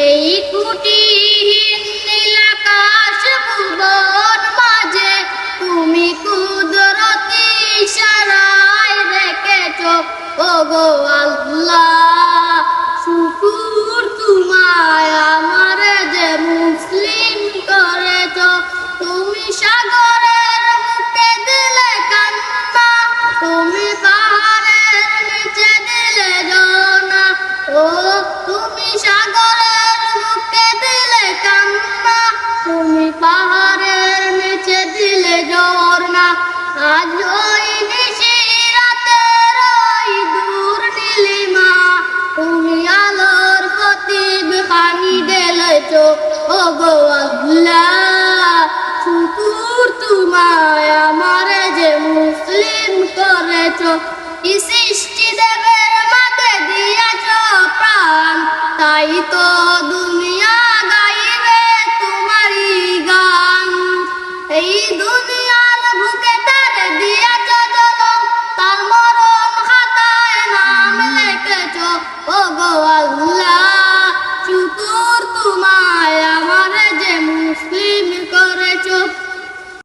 এই কুটিহীন নীলাকাশ ভুবন মাঝে তুমি কুদরতি ইশারায় রেখেছ। ও গো আল্লাহ, শুকুর তোমায় আমার যে মুসলিম করেছ। তুমি সাগরের তুমি পাহাড়ের নিচে দিলে ঝর্ণা। আজ ওই নিশি রাতের ওই দূর নীলিমা, তুমি শুকুর তোমায় আমারে যে মুসলিম করেছ কি দিয়া